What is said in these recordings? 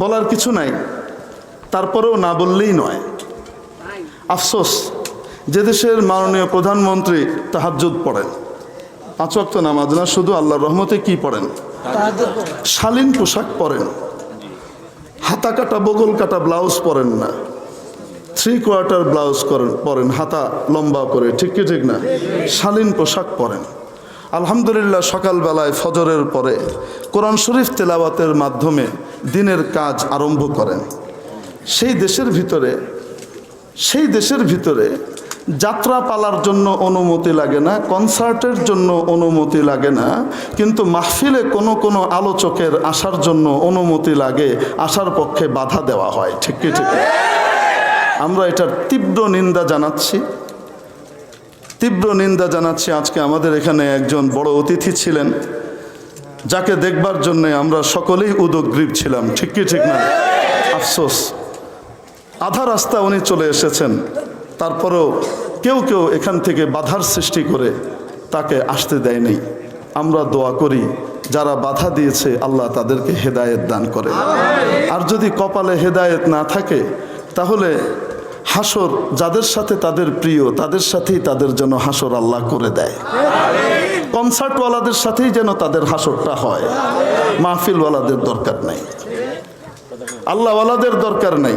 বলার কিছু নাই। তারপরেও না বললেই নয়। আফসোস, যে দেশের মাননীয় প্রধানমন্ত্রী তাহাজ্জুদ পড়েন। পাঁচ ওয়াক্ত নামাজ না, শুধু আল্লাহ রহমতে কি পড়েন? শালীন পোশাক পরেন। হাতা কাটা বগল কাটা ব্লাউজ পরেন না। থ্রি কোয়ার্টার ব্লাউজ করেন, পরেন। হাতা লম্বা করে, ঠিক কি ঠিক না? শালীন পোশাক পরেন। আলহামদুলিল্লাহ, সকালবেলায় ফজরের পরে কোরআন শরীফ তেলাওয়াতের মাধ্যমে দিনের কাজ আরম্ভ করেন। সেই দেশের ভিতরে, সেই দেশের ভিতরে যাত্রা পালার জন্য অনুমতি লাগে না, কনসার্টের জন্য অনুমতি লাগে না, কিন্তু মাহফিলে কোনো কোনো আলোচকের আসার জন্য অনুমতি লাগে, আসার পক্ষে বাধা দেওয়া হয়। ঠিক কি ঠিক? আমরা এটার তীব্র নিন্দা জানাচ্ছি। তীব্র নিন্দা জানাচ্ছি আজকে আমাদের এখানে একজন বড় অতিথি ছিলেন, যাকে দেখবার জন্য আমরা সকলেই উদগ্রীব ছিলাম। ঠিক কি, ঠিক না? আফসোস। আধা রাস্তা উনি চলে এসেছেন। তারপরেও কেউ কেউ এখান থেকে বাধার সৃষ্টি করে তাকে আসতে দেয়নি। আমরা দোয়া করি, যারা বাধা দিয়েছে, আল্লাহ তাদেরকে হেদায়েত দান করে। আর যদি কপালে হেদায়েত না থাকে, তাহলে হাসর যাদের সাথে তাদের প্রিয়, তাদের সাথেই তাদের যেন হাসর আল্লাহ করে দেয়। কনসার্টওয়ালাদের সাথেই যেন তাদের হাসরটা হয়। মাহফিলওয়ালাদের দরকার নাই। আল্লাহওয়ালাদের দরকার নাই।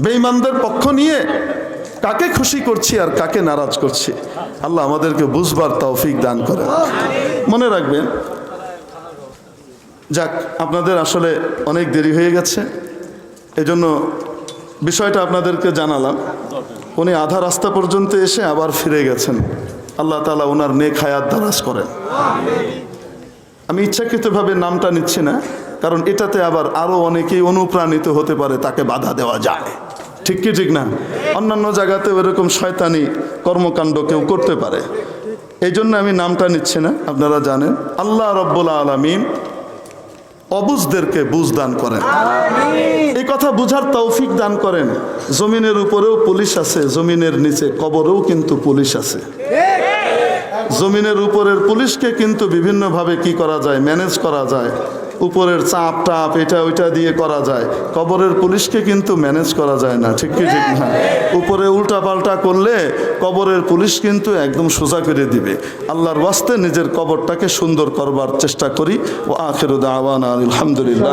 বেঈমানদের পক্ষ নিয়ে কাকে খুশি করছি আর কাকে নারাজ করছি, আল্লাহ আমাদেরকে বুঝবার তৌফিক দান করে মনে রাখবেন, যাক, আপনাদের আসলে অনেক দেরি হয়ে গেছে। এজন্য বিষয়টা আপনাদেরকে জানালাম। উনি আধা রাস্তা পর্যন্ত এসে আবার ফিরে গেছেন। আল্লাহ তালা ওনার নেক হায়াত দারাজ করেন। আমি ইচ্ছাকৃতভাবে নামটা নিচ্ছি না, কারণ এটাতে আবার আরও অনেকেই অনুপ্রাণিত হতে পারে, তাকে বাধা দেওয়া যায়। ঠিক কি, ঠিক না? অন্যান্য জায়গাতেও এরকম শয়তানি কর্মকাণ্ড কেউ করতে পারে। এই জন্য আমি নামটা নিচ্ছি না, আপনারা জানেন। আল্লাহ রব্বুল আলমিন অবুজদেরকে বুঝ দান করেন। এই কথা বুঝার তৌফিক দান করেন। জমিনের উপরেও পুলিশ আছে জমিনের নিচে কবরেও কিন্তু পুলিশ আছে। জমিনের উপরের পুলিশকে কিন্তু বিভিন্নভাবে কি করা যায় ম্যানেজ করা যায়। উপরের চাপ টাপ এটা ওইটা দিয়ে করা যায়। কবরের পুলিশকে কিন্তু ম্যানেজ করা যায় না, ঠিক কি ঠিক না? উপরে উল্টাপাল্টা করলে কবরের পুলিশ কিন্তু একদম সোজা করে দিবে। আল্লাহর ওয়াস্তে নিজের কবরটাকে সুন্দর করবার চেষ্টা করি। ও আখেরুদ আওয়ান আলহামদুলিল্লাহ